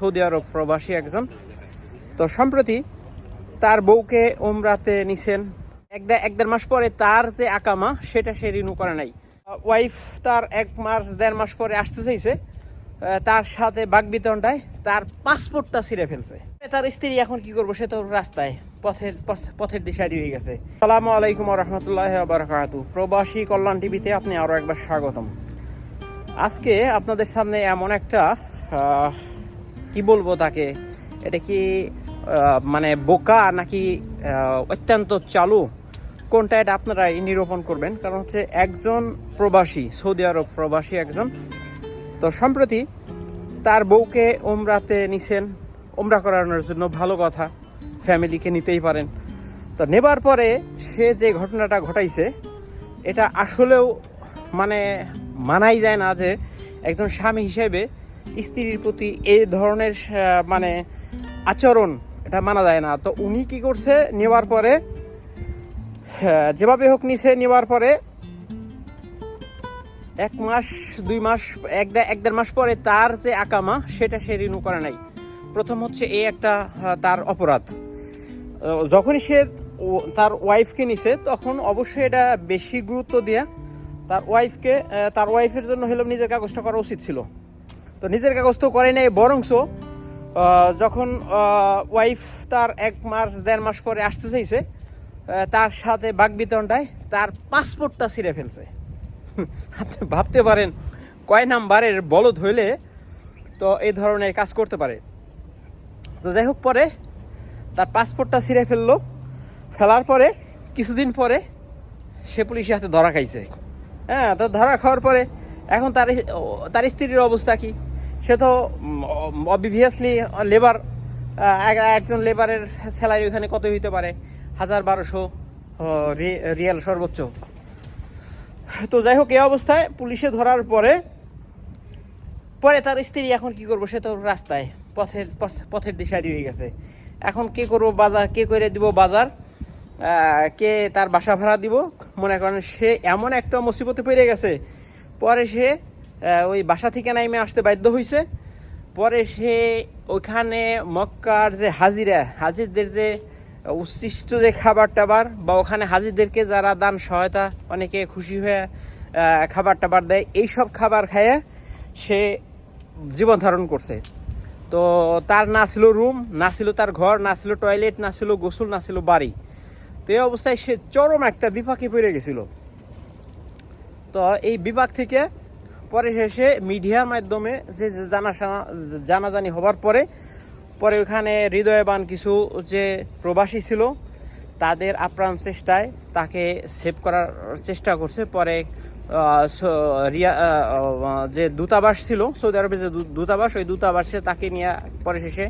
Saudi আরব প্রবাসী একজন। তো সম্প্রতি তার বউকে ওমরাতে নিছেন। এক এক দেড় মাস পরে তার যে আকামা, সেটা সে রিনিউ করে নাই। ওয়াইফ তার এক মাস, দেড় মাস পরে আসতে চাইছে। তার সাথে বাগবিতণ্ডায় তার পাসপোর্টটা ছিঁড়ে ফেলছে। তার স্ত্রী এখন কি করব, সে তো রাস্তায় পথের পথ- পথের দিশায় দিয়ে গেছে। সালাম আলাইকুম রহমতুল্লাহ বারকাতু। প্রবাসী কল্যাণ টিভিতে আপনি আরও একবার স্বাগতম। আজকে আপনাদের সামনে এমন একটা কি বলব তাকে? এটা কি মানে বোকা নাকি অত্যন্ত চালু? কোনটা এটা আপনারা নিরূপণ করবেন? কারণ হচ্ছে একজন প্রবাসী, সৌদি আরব প্রবাসী একজন। তো সম্প্রতি তার বউকে ওমরাতে নিছেন। ওমরা করানোর জন্য ভালো কথা, ফ্যামিলিকে নিতেই পারেন। তো নেবার পরে সে যে ঘটনাটা ঘটাইছে, এটা আসলেও মানে মানাই যায় না যে একজন স্বামী হিসেবে স্ত্রীর প্রতি এই ধরনের মানে আচরণ এটা মানা যায় না। তো উনি কি করছে, নেওয়ার পরে যেভাবে হোক নিছে, নেওয়ার পরে এক মাস, দুই মাস, এক এক দেড় মাস পরে তার যে আকামা, সেটা সে রিনিউ করে নাই। প্রথম হচ্ছে এই একটা তার অপরাধ। যখনই সে তার ওয়াইফকে নিছে, তখন অবশ্যই এটা বেশি গুরুত্ব দেয়া তার ওয়াইফকে তার ওয়াইফের জন্য হলেও নিজের কাগজটা করা উচিত ছিল। তো নিজের কাগজ তো করে নেই, বরংস যখন ওয়াইফ তার এক মাস, দেড় মাস পরে আসতে চাইছে তার সাথে বাগবিতণ্ডায় তার পাসপোর্টটা ছিঁড়ে ফেলছে। ভাবতে পারেন, কয় নাম্বারের বলদ হইলে তো এই ধরনের কাজ করতে পারে। তো যাই হোক, পরে তার পাসপোর্টটা ছিঁড়ে ফেলল, ফেলার পরে কিছুদিন পরে সে পুলিশের হাতে ধরা খাইছে। হ্যাঁ তো ধরা খাওয়ার পরে এখন তার তার স্ত্রীর অবস্থা কি? সে তো অবভিয়াসলি লেবার একজন লেবারের স্যালারি ওখানে কত হইতে পারে? হাজার বারোশো রিয়াল সর্বোচ্চ। তো যাই হোক, এই অবস্থায় পুলিশে ধরার পরে পরে তার স্ত্রী এখন কি করব, সে তো রাস্তায়, পথের, পথ- পথের দিশায় হয়ে গেছে। এখন কে করব বাজার, কে করে দিব বাজার? কে তার বাসা ভাড়া দিব? মনে করেন সে এমন একটা মুসিবতে পড়ে গেছে। পরে সে ওই বাসা থেকে নাইমে আসতে বাধ্য হয়েছে পরে সে ওইখানে মক্কার যে হাজিরা, হাজিরদের যে উচ্ছিষ্ট যে খাবার টাবার বা ওখানে হাজিরদেরকে যারা দান সহায়তা, অনেকে খুশি হয়ে খাবার টাবার দেয়, এইসব খাবার খাইয়ে সে জীবন ধারণ করছে। তো তার না ছিল রুম, না ছিল তার ঘর, না ছিল টয়লেট, না ছিল গোসল, না ছিল বাড়ি। তো এই অবস্থায় সে চরম একটা বিপাকে পড়ে গেছিল। তো এই বিপাক থেকে পরে শেষে মিডিয়ার মাধ্যমে যে জানা জানাজানি হবার পরে পরে ওখানে হৃদয়বান কিছু যে প্রবাসী ছিল, তাদের আপ্রাণ চেষ্টায় তাকে সেভ করার চেষ্টা করছে। পরে রিয়া যে দূতাবাস ছিল, সৌদি আরবের যে দূতাবাস, ওই দূতাবাসে তাকে নিয়ে পরে শেষে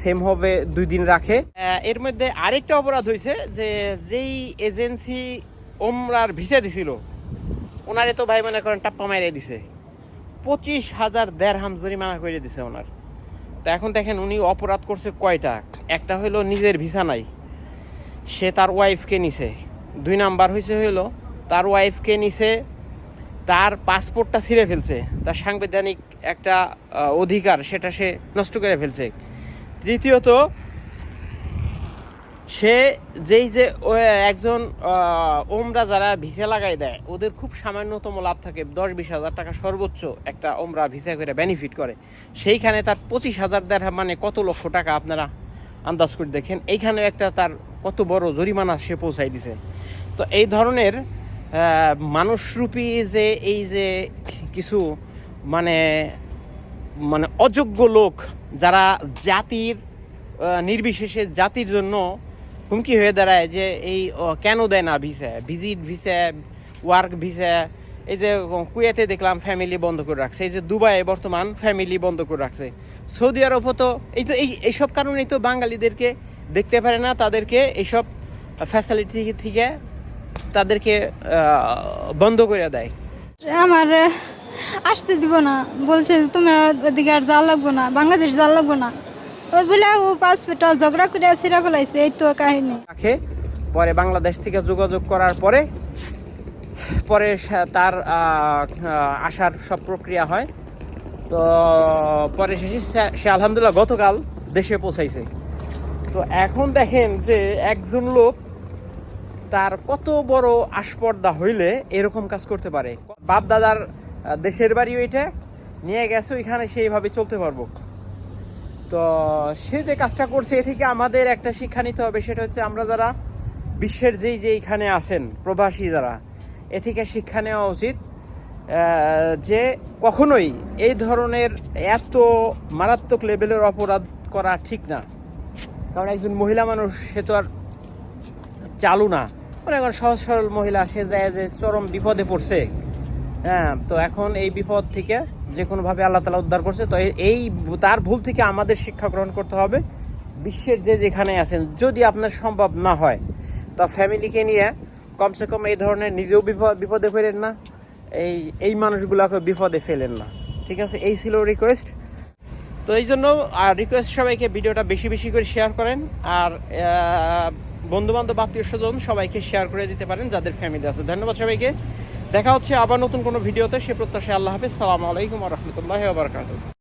সেম হবে, দুই দিন রাখে। এর মধ্যে আরেকটা অপরাধ হয়েছে যে যেই এজেন্সি ওমরার ভিসা দিছিল ওনারে তো ভাই মনে করেন টাপ্পা মাইরে দিছে। পঁচিশ হাজার দেড় হাম জরিমানা করে দিছে ওনার। তো এখন দেখেন উনি অপরাধ করছে কয়টা? একটা হইল নিজের ভিসা নাই, সে তার ওয়াইফকে নিছে। দুই নাম্বার হয়েছে হইল তার ওয়াইফকে নিছে, তার পাসপোর্টটা ছিঁড়ে ফেলছে। তার সাংবিধানিক একটা অধিকার সেটা সে নষ্ট করে ফেলছে। তৃতীয়ত সে যেই যে একজন ওমরা যারা ভিসা লাগাই দেয়, ওদের খুব সামান্যতম লাভ থাকে দশ বিশ হাজার টাকা সর্বোচ্চ একটা ওমরা ভিসা করে বেনিফিট করে। সেইখানে তার পঁচিশ হাজার দেড় মানে কত লক্ষ টাকা আপনারা আন্দাজ করে দেখেন। এইখানে একটা তার কত বড় জরিমানা সে পৌঁছাই দিছে। তো এই ধরনের মানুষরূপী যে, এই যে কিছু মানে মানে অযোগ্য লোক যারা জাতির নির্বিশেষে জাতির জন্য হুমকি হয়ে দাঁড়ায় যে এই কেন দেয় না visa? Visit visa work visa, এই যে কুয়েতে দেখলাম ফ্যামিলি বন্ধ করে রাখছে। এই যে দুবাইয়ে বর্তমান ফ্যামিলি বন্ধ করে রাখছে। সৌদি আরবও তো এই তো, এই, এইসব কারণেই তো বাঙালিদেরকে দেখতে পারে না, তাদেরকে এইসব ফ্যাসিলিটি থেকে তাদেরকে বন্ধ করে দেয়। আমার, আসতে দিব না। বলছে তোমার ওদিকে আর যাওয়া লাগবো না। বাংলাদেশ যাওয়া লাগবো না। পরে বাংলাদেশ থেকে যোগাযোগ করার পরে পরে তার আসার সব প্রক্রিয়া হয়। তো পরে শেষে সে আলহামদুলিল্লাহ গতকাল দেশে পৌঁছাইছে। তো এখন দেখেন যে একজন লোক তার কত বড় আস্পর্দা হইলে এরকম কাজ করতে পারে। বাপ দাদার দেশের বাড়ি ওইটা নিয়ে গেছে, ওইখানে সেইভাবে চলতে পারব। তো সে যে কাজটা করছে, এ থেকে আমাদের একটা শিক্ষা নিতে হবে, সেটা হচ্ছে আমরা যারা বিশ্বের যেই যে এখানে আছেন, প্রবাসী যারা, এ থেকে শিক্ষা নেওয়া উচিত যে কখনোই এই ধরনের এত মারাত্মক লেভেলের অপরাধ করা ঠিক না। কারণ একজন মহিলা মানুষ, সে তো আর চালু না। মানে এখন সহজ সরল মহিলা, সে যায় যে চরম বিপদে পড়ছে হ্যাঁ তো এখন এই বিপদ থেকে যে কোনোভাবে আল্লাহ তালা উদ্ধার করছে, তো এই- তার ভুল থেকে আমাদের শিক্ষা গ্রহণ করতে হবে। বিশ্বের যে যেখানে আছেন, যদি আপনার সম্ভব না হয়, তা ফ্যামিলিকে নিয়ে কমসে কম এই ধরনের নিজেও বিপদ ফেলেন না, এই এই মানুষগুলোকে বিপদে ফেলেন না। ঠিক আছে? এই ছিল রিকোয়েস্ট তো এই জন্য, আর রিকোয়েস্ট সবাইকে ভিডিওটা বেশি বেশি করে শেয়ার করেন, আর বন্ধু বান্ধব আত্মীয় স্বজন সবাইকে শেয়ার করে দিতে পারেন, যাদের ফ্যামিলি আছে। ধন্যবাদ সবাইকে। দেখা হচ্ছে আবার নতুন কোনো ভিডিওতে। সে প্রত্যাশায় আল্লাহ হাফিজ। সালামু আলাইকুম রহমতুল্লাহ